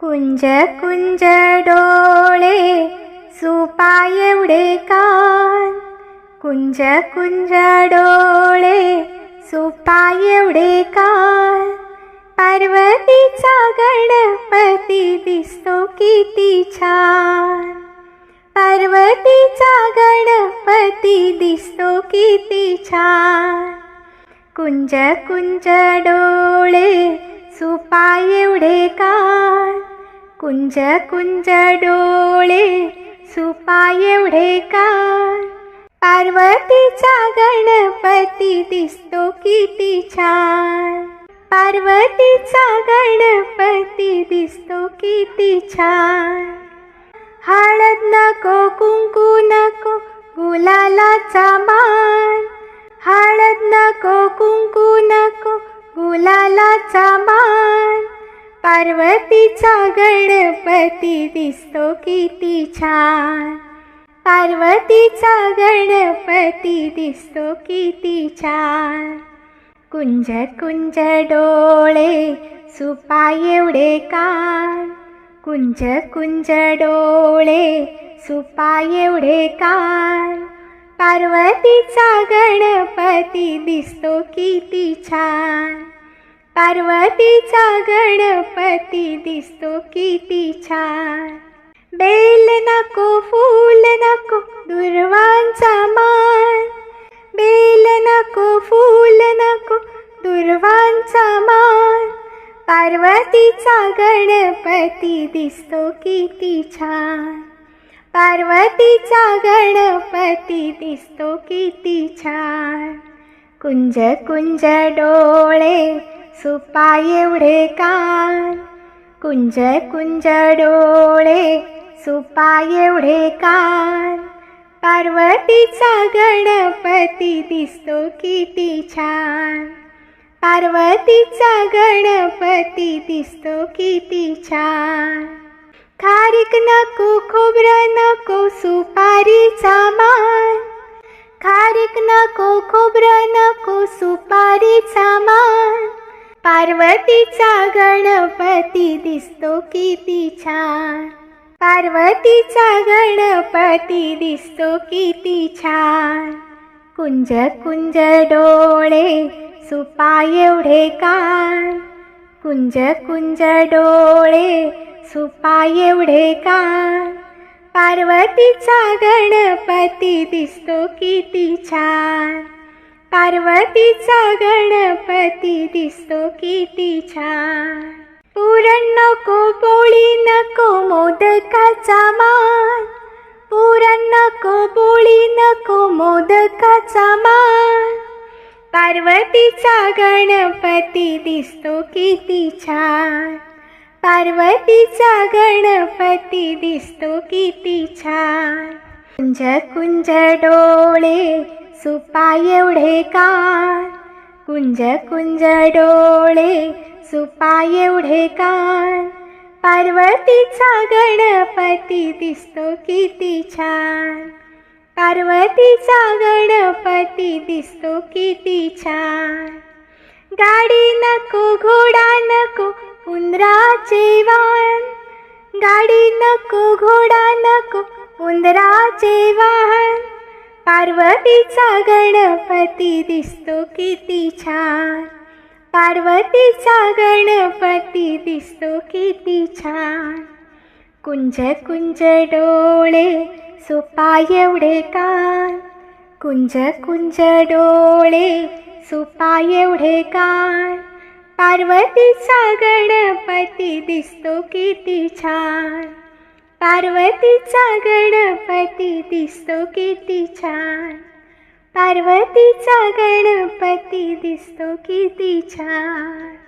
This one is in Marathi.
कुंज कुंज डोळे सुपाय एवढे कान. कुंज कुंज डोळे सुपाय एवढे कान. पार्वतीचा गणपती दिसतो किती छान. पार्वतीचा गणपती दिसतो किती छान. कुंज कुंज डोळे सुपाय एवढे कान. कुंज कुंज डोळे सुपा एवढे का पार्वतीचा गणपती दिसतो किती छान. पार्वतीचा गणपती दिसतो किती छान. हळद नको कुंकू नको गुलालाचा मान. हळद नको कुंकू नको गुलालाचा मान. पार्वतीचा गणपती दिसतो किती छान. पार्वतीचा गणपती दिसतो किती छान. कुंज कुंज डोळे सुपा एवढे कान. कुंज कुंज डोळे सुपा एवढे कान. पार्वतीचा गणपती दिसतो किती छान. पार्वतीचा गणपती दिसतो किती छान. बेल नको फूल नको दुर्वांचा मान. बेल नको फूल नको दुर्वांचा मान. पार्वतीचा गणपती दिसतो किती छान. पार्वतीचा गणपती दिसतो किती छान. कुंज कुंज डोळे सुपा एवढे कान. कुंज कुंज डोळे सुपा एवढे कान. पार्वतीचा गणपती दिसतो किती छान. पार्वतीचा गणपती दिसतो किती छान. खारीक नको खोबरं नको सुपारीचा मान. खारीक नको खोबरं नको सुपारीचा मान पार्वतीचा गणपती दिसतो किती छान. पार्वतीचा गणपती दिसतो किती छान. कुंज कुंज डोळे सुपा एवढे कान. कुंज कुंज डोळे सुपा एवढे कान. पार्वतीचा गणपती दिसतो किती छान. पार्वतीचा गणपती दिसतो किती छान. पुरण नको पोळी नको मोदकाचा मान. पुरण नको पोळी नको मोदकाचा मान. पार्वतीचा गणपती दिसतो किती छान. पार्वतीचा गणपती दिसतो किती छान. कुंज कुंज डोळे सुपाय एवढे कान. कुंज कुंज डोळे सुपाय एवढे कान. पार्वतीचा गणपती दिसतो किती छान. पार्वतीचा गणपती दिसतो किती छान. गाडी नको घोडा नको उंदराचे वाहन. गाडी नको घोडा नको उंदराचे वाहन. पार्वतीचा गणपती दिसतो किती छान. पार्वतीचा गणपती दिसतो किती छान. कुंज कुंज डोळे सोपा एवढे कान. कुंज कुंज डोळे सुपा एवढे कान. पार्वतीचा गणपती दिसतो किती छान. पार्वतीचा गणपती दिसतो किती छान. पार्वतीचा गणपती दिसतो किती छान.